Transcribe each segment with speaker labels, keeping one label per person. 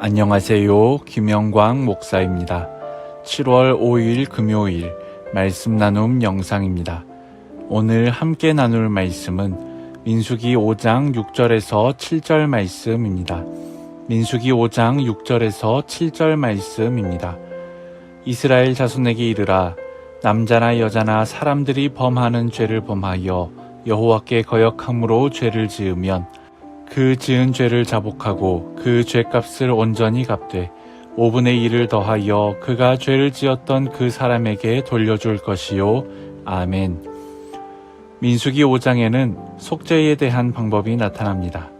Speaker 1: 안녕하세요. 김영광 목사입니다. 7월 5일 금요일 말씀 나눔 영상입니다. 오늘 함께 나눌 말씀은 민수기 5장 6절에서 7절 말씀입니다. 민수기 5장 6절에서 7절 말씀입니다. 이스라엘 자손에게 이르라 남자나 여자나 사람들이 범하는 죄를 범하여 여호와께 거역함으로 죄를 지으면 그 지은 죄를 자복하고 그 죄값을 온전히 갚되 5분의 1을 더하여 그가 죄를 지었던 그 사람에게 돌려줄 것이요. 아멘. 민수기 5장에는 속죄에 대한 방법이 나타납니다.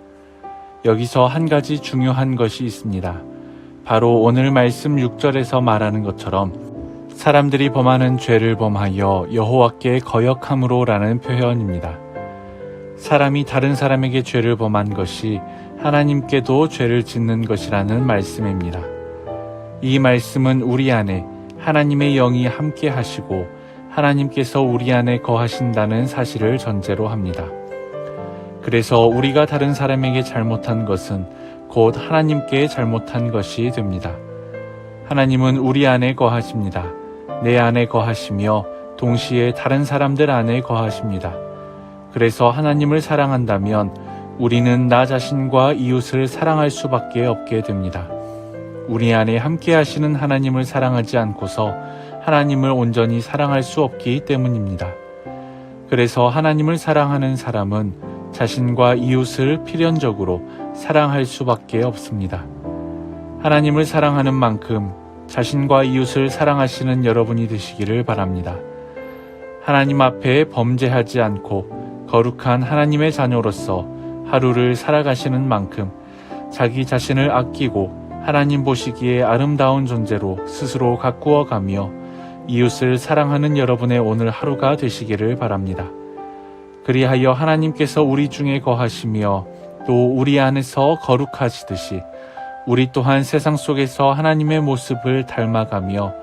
Speaker 1: 여기서 한 가지 중요한 것이 있습니다. 바로 오늘 말씀 6절에서 말하는 것처럼 사람들이 범하는 죄를 범하여 여호와께 거역함으로라는 표현입니다. 사람이 다른 사람에게 죄를 범한 것이 하나님께도 죄를 짓는 것이라는 말씀입니다. 이 말씀은 우리 안에 하나님의 영이 함께 하시고 하나님께서 우리 안에 거하신다는 사실을 전제로 합니다. 그래서 우리가 다른 사람에게 잘못한 것은 곧 하나님께 잘못한 것이 됩니다. 하나님은 우리 안에 거하십니다. 내 안에 거하시며 동시에 다른 사람들 안에 거하십니다. 그래서 하나님을 사랑한다면 우리는 나 자신과 이웃을 사랑할 수밖에 없게 됩니다. 우리 안에 함께 하시는 하나님을 사랑하지 않고서 하나님을 온전히 사랑할 수 없기 때문입니다. 그래서 하나님을 사랑하는 사람은 자신과 이웃을 필연적으로 사랑할 수밖에 없습니다. 하나님을 사랑하는 만큼 자신과 이웃을 사랑하시는 여러분이 되시기를 바랍니다. 하나님 앞에 범죄하지 않고 거룩한 하나님의 자녀로서 하루를 살아가시는 만큼 자기 자신을 아끼고 하나님 보시기에 아름다운 존재로 스스로 가꾸어 가며 이웃을 사랑하는 여러분의 오늘 하루가 되시기를 바랍니다. 그리하여 하나님께서 우리 중에 거하시며 또 우리 안에서 거룩하시듯이 우리 또한 세상 속에서 하나님의 모습을 닮아가며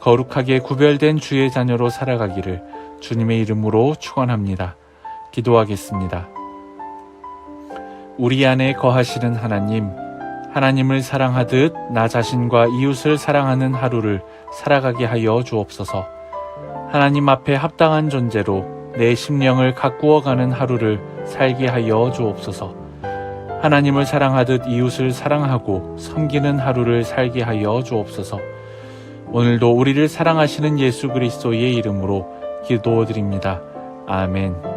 Speaker 1: 거룩하게 구별된 주의 자녀로 살아가기를 주님의 이름으로 축원합니다. 기도하겠습니다. 우리 안에 거하시는 하나님, 하나님을 사랑하듯 나 자신과 이웃을 사랑하는 하루를 살아가게 하여 주옵소서. 하나님 앞에 합당한 존재로 내 심령을 가꾸어가는 하루를 살게 하여 주옵소서. 하나님을 사랑하듯 이웃을 사랑하고 섬기는 하루를 살게 하여 주옵소서. 오늘도 우리를 사랑하시는 예수 그리스도의 이름으로 기도드립니다. 아멘.